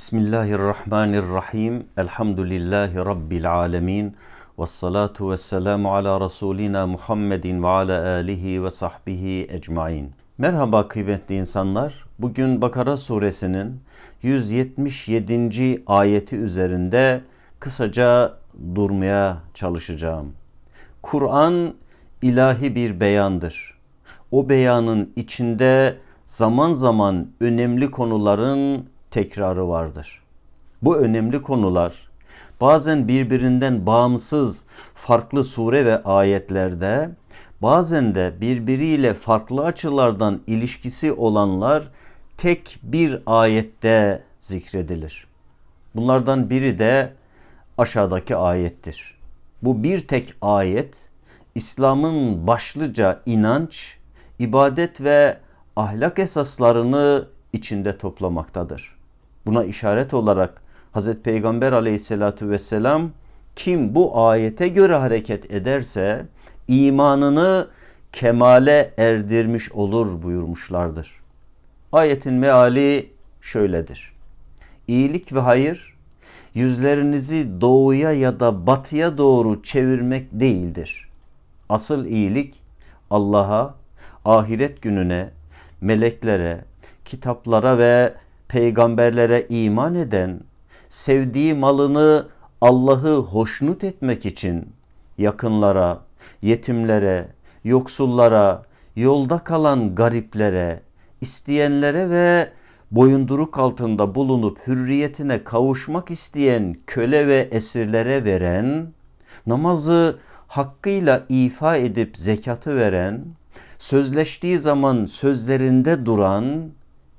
Bismillahirrahmanirrahim. Elhamdülillahi Rabbil alemin. Ve salatu ve selamu ala Resulina Muhammedin ve ala alihi ve sahbihi ecmain. Merhaba kıymetli insanlar. Bugün Bakara suresinin 177. ayeti üzerinde kısaca durmaya çalışacağım. Kur'an ilahi bir beyandır. O beyanın içinde zaman zaman önemli konuların tekrarı vardır. Bu önemli konular bazen birbirinden bağımsız farklı sure ve ayetlerde bazen de birbiriyle farklı açılardan ilişkisi olanlar tek bir ayette zikredilir. Bunlardan biri de aşağıdaki ayettir. Bu bir tek ayet İslam'ın başlıca inanç, ibadet ve ahlak esaslarını içinde toplamaktadır. Buna işaret olarak Hz. Peygamber aleyhissalatu vesselam kim bu ayete göre hareket ederse imanını kemale erdirmiş olur buyurmuşlardır. Ayetin meali şöyledir. İyilik ve hayır yüzlerinizi doğuya ya da batıya doğru çevirmek değildir. Asıl iyilik Allah'a, ahiret gününe, meleklere, kitaplara ve peygamberlere iman eden, sevdiği malını Allah'ı hoşnut etmek için yakınlara, yetimlere, yoksullara, yolda kalan gariplere, isteyenlere ve boyunduruk altında bulunup hürriyetine kavuşmak isteyen köle ve esirlere veren, namazı hakkıyla ifa edip zekatı veren, sözleştiği zaman sözlerinde duran,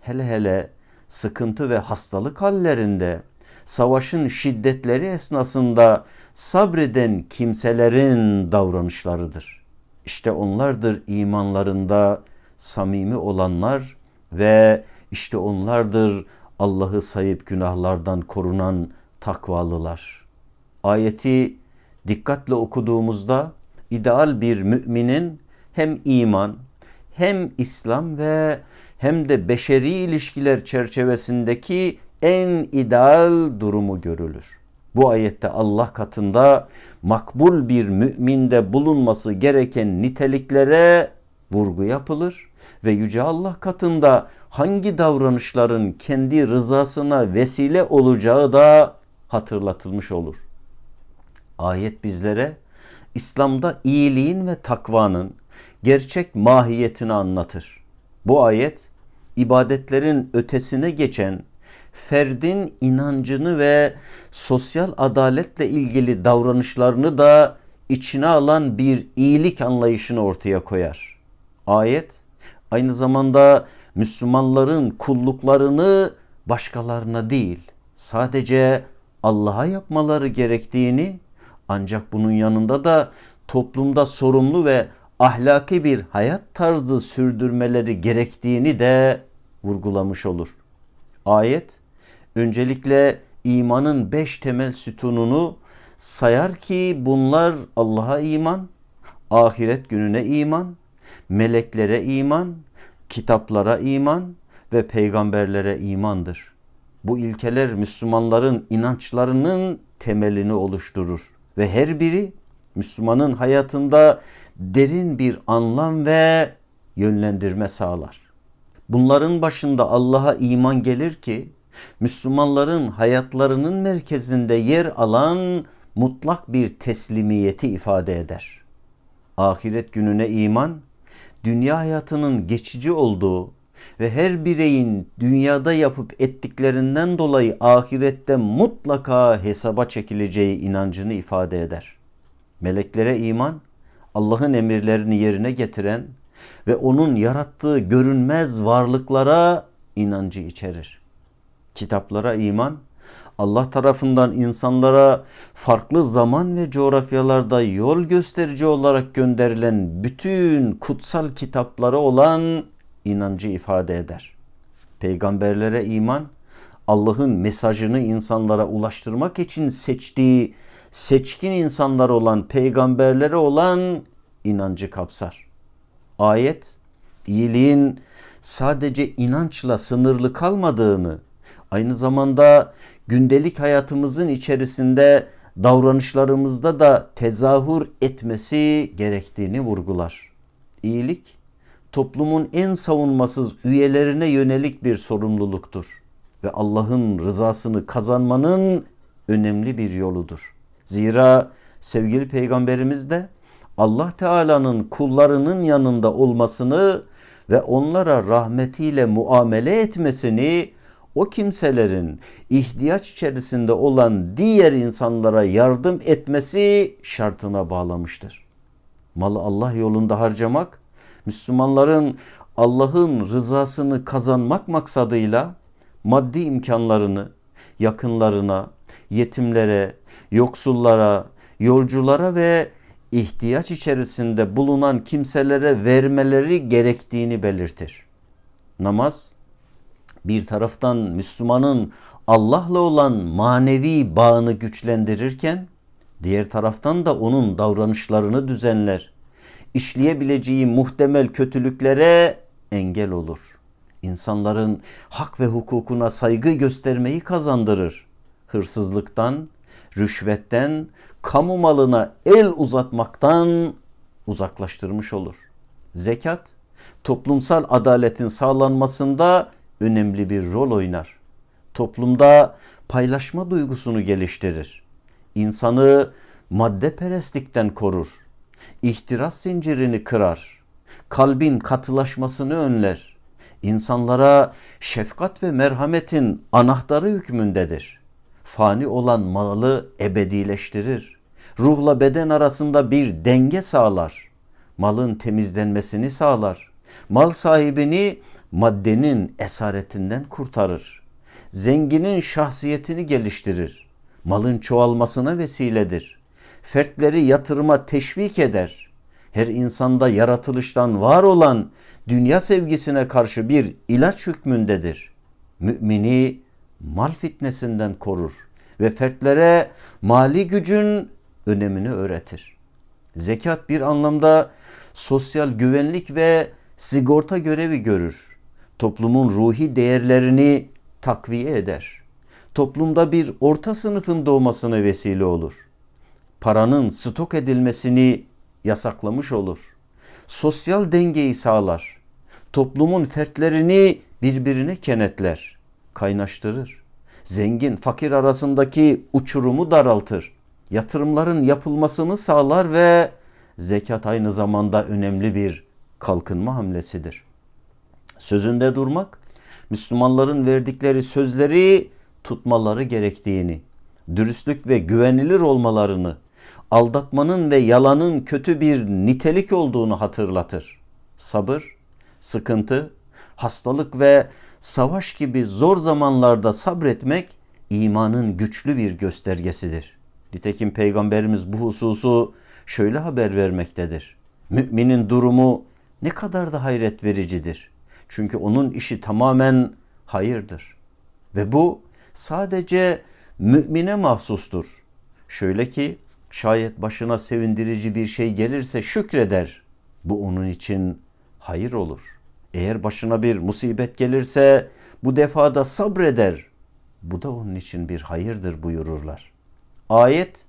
hele hele sıkıntı ve hastalık hallerinde, savaşın şiddetleri esnasında sabreden kimselerin davranışlarıdır. İşte onlardır imanlarında samimi olanlar ve işte onlardır Allah'ı sayıp günahlardan korunan takvalılar. Ayeti dikkatle okuduğumuzda ideal bir müminin hem iman hem İslam ve hem de beşeri ilişkiler çerçevesindeki en ideal durumu görülür. Bu ayette Allah katında makbul bir müminde bulunması gereken niteliklere vurgu yapılır ve yüce Allah katında hangi davranışların kendi rızasına vesile olacağı da hatırlatılmış olur. Ayet bizlere İslam'da iyiliğin ve takvanın gerçek mahiyetini anlatır. Bu ayet ibadetlerin ötesine geçen ferdin inancını ve sosyal adaletle ilgili davranışlarını da içine alan bir iyilik anlayışını ortaya koyar. Ayet aynı zamanda Müslümanların kulluklarını başkalarına değil sadece Allah'a yapmaları gerektiğini ancak bunun yanında da toplumda sorumlu ve ahlaki bir hayat tarzı sürdürmeleri gerektiğini de vurgulamış olur. Ayet öncelikle imanın beş temel sütununu sayar ki bunlar Allah'a iman, ahiret gününe iman, meleklere iman, kitaplara iman ve peygamberlere imandır. Bu ilkeler Müslümanların inançlarının temelini oluşturur ve her biri Müslümanın hayatında derin bir anlam ve yönlendirme sağlar. Bunların başında Allah'a iman gelir ki Müslümanların hayatlarının merkezinde yer alan mutlak bir teslimiyeti ifade eder. Ahiret gününe iman, dünya hayatının geçici olduğu ve her bireyin dünyada yapıp ettiklerinden dolayı ahirette mutlaka hesaba çekileceği inancını ifade eder. Meleklere iman, Allah'ın emirlerini yerine getiren ve onun yarattığı görünmez varlıklara inancı içerir. Kitaplara iman, Allah tarafından insanlara farklı zaman ve coğrafyalarda yol gösterici olarak gönderilen bütün kutsal kitapları olan inancı ifade eder. Peygamberlere iman, Allah'ın mesajını insanlara ulaştırmak için seçtiği seçkin insanlar olan peygamberlere olan inancı kapsar. Ayet iyiliğin sadece inançla sınırlı kalmadığını, Aynı zamanda gündelik hayatımızın içerisinde davranışlarımızda da tezahür etmesi gerektiğini vurgular. İyilik toplumun en savunmasız üyelerine yönelik bir sorumluluktur ve Allah'ın rızasını kazanmanın önemli bir yoludur. Zira sevgili peygamberimiz de Allah Teala'nın kullarının yanında olmasını ve onlara rahmetiyle muamele etmesini o kimselerin ihtiyaç içerisinde olan diğer insanlara yardım etmesi şartına bağlamıştır. Malı Allah yolunda harcamak, Müslümanların Allah'ın rızasını kazanmak maksadıyla maddi imkanlarını yakınlarına, yetimlere, yoksullara, yolculara ve ihtiyaç içerisinde bulunan kimselere vermeleri gerektiğini belirtir. Namaz bir taraftan Müslümanın Allah'la olan manevi bağını güçlendirirken diğer taraftan da onun davranışlarını düzenler. İşleyebileceği muhtemel kötülüklere engel olur. İnsanların hak ve hukukuna saygı göstermeyi kazandırır. Hırsızlıktan, rüşvetten, kamu malına el uzatmaktan uzaklaştırmış olur. Zekat toplumsal adaletin sağlanmasında önemli bir rol oynar. Toplumda paylaşma duygusunu geliştirir. İnsanı madde perestlikten korur. İhtiras zincirini kırar. Kalbin katılaşmasını önler. İnsanlara şefkat ve merhametin anahtarı hükmündedir. Fani olan malı ebedileştirir. Ruhla beden arasında bir denge sağlar. Malın temizlenmesini sağlar. Mal sahibini maddenin esaretinden kurtarır. Zenginin şahsiyetini geliştirir. Malın çoğalmasına vesiledir. Fertleri yatırıma teşvik eder. Her insanda yaratılıştan var olan dünya sevgisine karşı bir ilaç hükmündedir. Mümini mal fitnesinden korur ve fertlere mali gücün önemini öğretir. Zekat bir anlamda sosyal güvenlik ve sigorta görevi görür. Toplumun ruhi değerlerini takviye eder. Toplumda bir orta sınıfın doğmasına vesile olur. Paranın stok edilmesini yasaklamış olur. Sosyal dengeyi sağlar. Toplumun fertlerini birbirine kenetler, kaynaştırır. Zengin fakir arasındaki uçurumu daraltır. Yatırımların yapılmasını sağlar ve zekat aynı zamanda önemli bir kalkınma hamlesidir. Sözünde durmak, Müslümanların verdikleri sözleri tutmaları gerektiğini, dürüstlük ve güvenilir olmalarını, aldatmanın ve yalanın kötü bir nitelik olduğunu hatırlatır. Sabır, sıkıntı, hastalık ve savaş gibi zor zamanlarda sabretmek imanın güçlü bir göstergesidir. Nitekim Peygamberimiz bu hususu şöyle haber vermektedir. Müminin durumu ne kadar da hayret vericidir. Çünkü onun işi tamamen hayırdır. Ve bu sadece mümine mahsustur. Şöyle ki şayet başına sevindirici bir şey gelirse şükreder. Bu onun için hayır olur. Eğer başına bir musibet gelirse bu defada sabreder. Bu da onun için bir hayırdır buyururlar. Ayet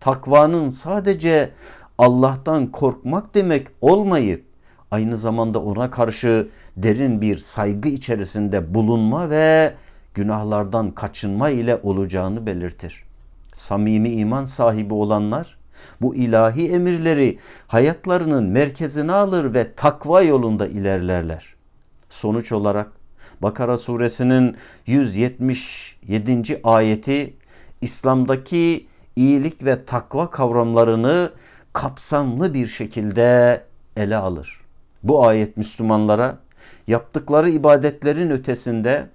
takvanın sadece Allah'tan korkmak demek olmayıp aynı zamanda ona karşı derin bir saygı içerisinde bulunma ve günahlardan kaçınma ile olacağını belirtir. Samimi iman sahibi olanlar bu ilahi emirleri hayatlarının merkezine alır ve takva yolunda ilerlerler. Sonuç olarak Bakara suresinin 177. ayeti İslam'daki iyilik ve takva kavramlarını kapsamlı bir şekilde ele alır. Bu ayet Müslümanlara yaptıkları ibadetlerin ötesinde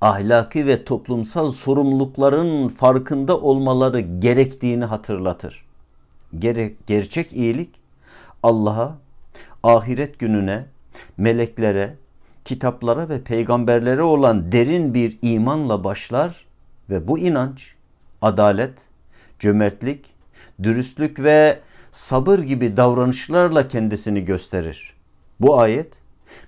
ahlaki ve toplumsal sorumlulukların farkında olmaları gerektiğini hatırlatır. Gerek, gerçek iyilik Allah'a, ahiret gününe, meleklere, kitaplara ve peygamberlere olan derin bir imanla başlar ve bu inanç adalet, cömertlik, dürüstlük ve sabır gibi davranışlarla kendisini gösterir. Bu ayet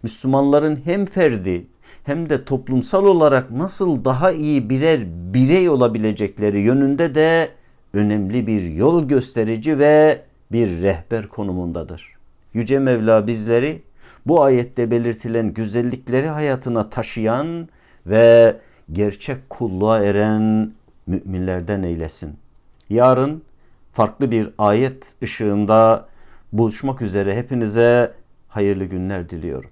Müslümanların hem ferdi hem de toplumsal olarak nasıl daha iyi birer birey olabilecekleri yönünde de önemli bir yol gösterici ve bir rehber konumundadır. Yüce Mevla bizleri bu ayette belirtilen güzellikleri hayatına taşıyan ve gerçek kulluğa eren müminlerden eylesin. Yarın farklı bir ayet ışığında buluşmak üzere hepinize hayırlı günler diliyorum.